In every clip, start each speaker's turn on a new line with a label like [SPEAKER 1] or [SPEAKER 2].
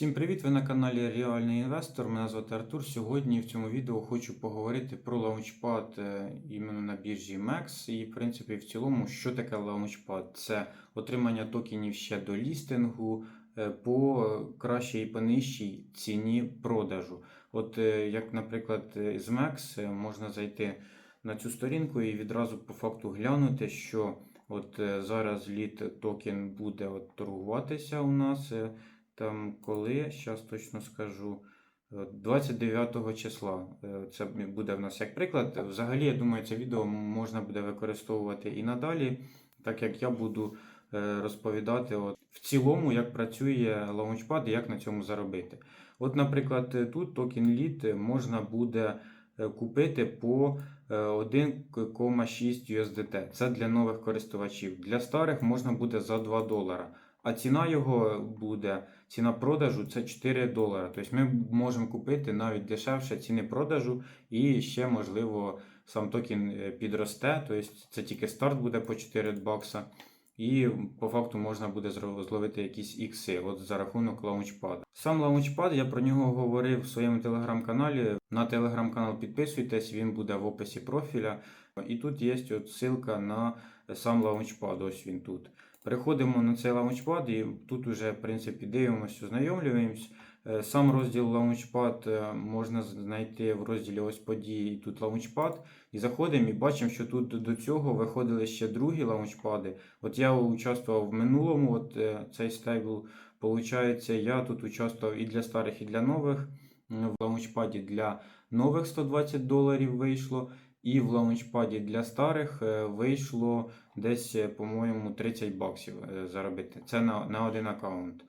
[SPEAKER 1] Всім привіт! Ви на каналі Реальний інвестор. Мене звати Артур. Сьогодні в цьому відео хочу поговорити про лаунчпад е, іменно на біржі MEX. І, в принципі, в цілому, що таке лаунчпад? Це отримання токенів ще до лістингу е, по кращій і по нижчій ціні продажу. От е, як, наприклад, з MEX можна зайти на цю сторінку і відразу по факту глянути, що от зараз літ токен буде от торгуватися у нас. Е, там коли, зараз точно скажу. е, 29 числа е, це буде в нас як приклад. Взагалі, я думаю, це відео можна буде використовувати і надалі, так як я буду е, розповідати от, в цілому, як працює лаунчпад і як на цьому заробити. От, наприклад, е, тут токен лід можна буде е, купити по е, 1,6 USDT. Це для нових користувачів. Для старих можна буде за 2 долара. А ціна його буде, ціна продажу це 4 долара. Тобто ми можемо купити навіть дешевше ціни продажу, і ще, можливо, сам токен е, підросте. Тобто це тільки старт буде по 4 бакса. І по факту можна буде зловити якісь ікси от за рахунок лаунчпада. Сам лаунчпад, я про нього говорив в своєму телеграм-каналі. На телеграм-канал підписуйтесь, він буде в описі профіля. І тут є от ссылка на сам лаунчпад. Ось він тут. Переходимо на цей лаунчпад і тут уже, в принципі, дивимося, ознайомлюємось. Е, Сам розділ лаунчпад е, можна знайти в розділі ось події, і тут лаунчпад. І заходимо і бачимо, що тут до цього виходили ще другі лаунчпади. От я участвував в минулому, от е, цей стейбл. Получається, я тут участвував і для старих, і для нових. В лаунчпаді для нових 120 доларів вийшло. І в лаунчпаді для старих е, вийшло десь, е, по-моєму, 30 баксів е, заробити. Це на, на один аккаунт.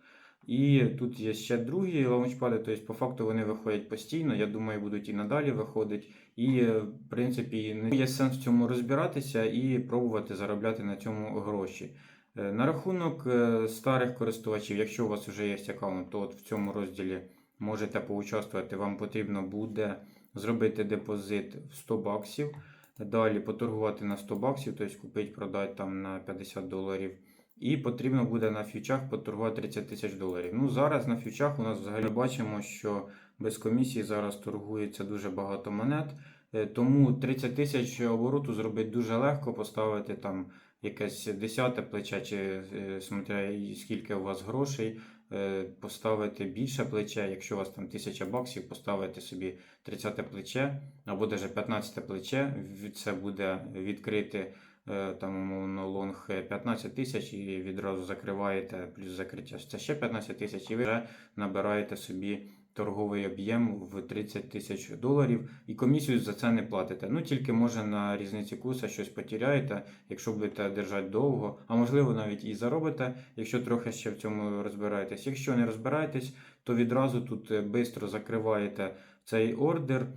[SPEAKER 1] І тут є ще другі лаунчпади, тобто по факту вони виходять постійно. Я думаю, будуть і надалі виходити. І, в принципі, не є сенс в цьому розбиратися і пробувати заробляти на цьому гроші. На рахунок старих користувачів, якщо у вас вже є аккаунт, то от в цьому розділі можете поучаствувати. Вам потрібно буде зробити депозит в 100 баксів. Далі поторгувати на 100 баксів, тобто купити, продати там на 50 доларів. І потрібно буде на фьючах поторгувати 30 тисяч доларів. Ну зараз на фьючах у нас взагалі бачимо, що без комісії зараз торгується дуже багато монет. Е, Тому 30 тисяч обороту зробити дуже легко, поставити там якесь десяте плече, чи е, смотря скільки у вас грошей, поставити більше плече. Якщо у вас там 1000 баксів, поставити собі 30 плече або навіть 15 плече. Це буде відкрити е, там умовно лонг 15 тисяч і відразу закриваєте плюс закриття. Це ще 15 тисяч, і ви вже набираєте собі торговий об'єм в 30 тисяч доларів і комісію за це не платите. Ну тільки може на різниці курсу щось потеряєте, якщо будете держати довго, а можливо навіть і заробите, якщо трохи ще в цьому розбираєтесь. Якщо не розбираєтесь, то відразу тут швидко закриваєте цей ордер,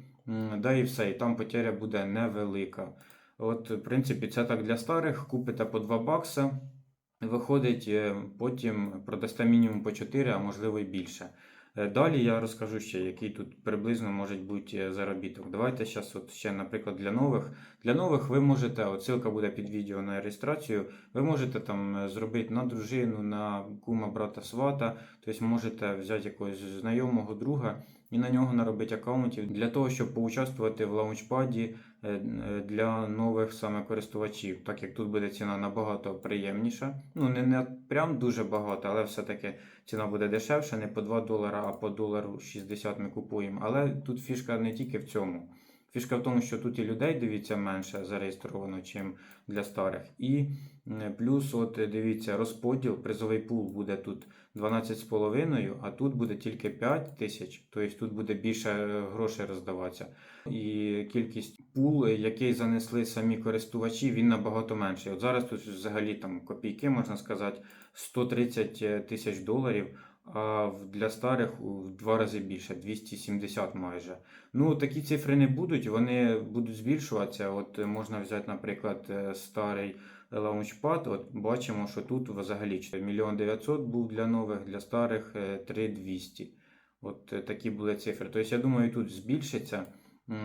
[SPEAKER 1] да і все, і там потеря буде невелика. От, в принципі, це так для старих. Купите по 2 бакса, виходить, е, потім продасте мінімум по 4, а можливо і більше. Е, Далі я розкажу ще, який тут приблизно може бути е, заробіток. Давайте зараз от ще, наприклад, для нових. Для нових ви можете, от ссылка буде під відео на реєстрацію, ви можете там е, зробити на дружину, на кума, брата, свата, тобто можете взяти якогось знайомого друга і на нього наробити аккаунтів для того, щоб поучаствувати в лаунчпаді е, е, для нових саме користувачів, так як тут буде ціна набагато приємніша. Ну, не, не прям дуже багато, але все-таки ціна буде дешевша, не по 2 долара, а по долару 60 ми купуємо. Але тут фішка не тільки в цьому. Фішка в тому, що тут і людей дивіться менше зареєстровано, чим для старих. І плюс, от е, дивіться, розподіл, призовий пул буде тут 12,5, а тут буде тільки 5 тисяч, тобто тут буде більше е, грошей роздаватися. І кількість пул, е, який занесли самі користувачі, він набагато менший. От зараз тут взагалі там копійки, можна сказати, 130 тисяч доларів. А для старих в два рази більше, 270 майже. Ну, такі цифри не будуть, вони будуть збільшуватися. От е, можна взяти, наприклад, е, старий лаунчпад. От бачимо, що тут взагалі 4 мільйон 900 був для нових, для старих е, 3200. От е, такі були цифри. Тобто, я думаю, тут збільшиться.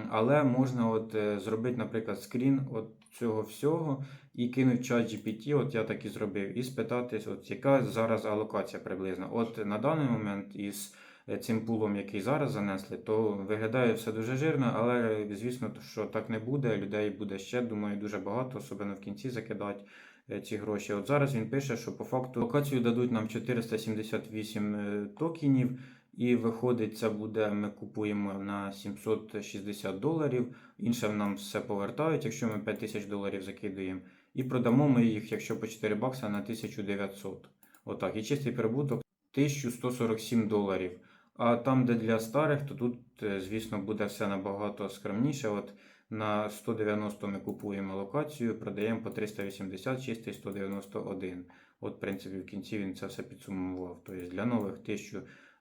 [SPEAKER 1] Але можна от е, зробити, наприклад, скрін от цього всього і кинуть чат GPT, от я так і зробив, і спитатись, от яка зараз алокація приблизно. От на даний момент із е, цим пулом, який зараз занесли, то виглядає все дуже жирно, але звісно, що так не буде. Людей буде ще, думаю, дуже багато, особливо в кінці закидати е, ці гроші. От зараз він пише, що по факту локацію дадуть нам 478 е, токенів. І виходить, це буде, ми купуємо на 760 доларів. Інше нам все повертають, якщо ми 5000 доларів закидуємо. І продамо ми їх, якщо по 4 бакса, на 1900. Отак. І чистий прибуток 1147 доларів. А там, де для старих, то тут, е, звісно, буде все набагато скромніше. От на 190 ми купуємо локацію, продаємо по 380, чистий 191. От, в принципі, в кінці він це все підсумував. Тобто для нових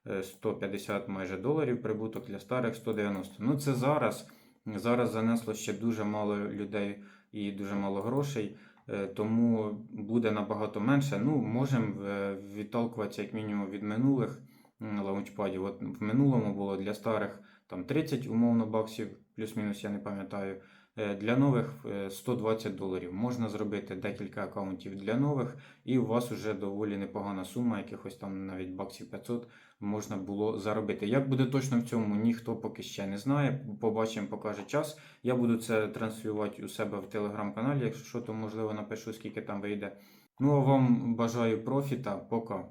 [SPEAKER 1] 1150 майже доларів прибуток, для старих 190. Ну це зараз. Зараз занесло ще дуже мало людей і дуже мало грошей, е, тому буде набагато менше. Ну, можемо е, відталкуватися як мінімум від минулих лаунчпадів. От в минулому було для старих там 30 умовно баксів, плюс-мінус, я не пам'ятаю. Е, Для нових е, 120 доларів. Можна зробити декілька аккаунтів для нових, і у вас вже доволі непогана сума, якихось там навіть баксів 500 можна було заробити. Як буде точно в цьому, ніхто поки ще не знає. Побачимо, покаже час. Я буду це транслювати у себе в телеграм-каналі. Якщо що, то можливо напишу, скільки там вийде. Ну а вам бажаю профіта. Пока.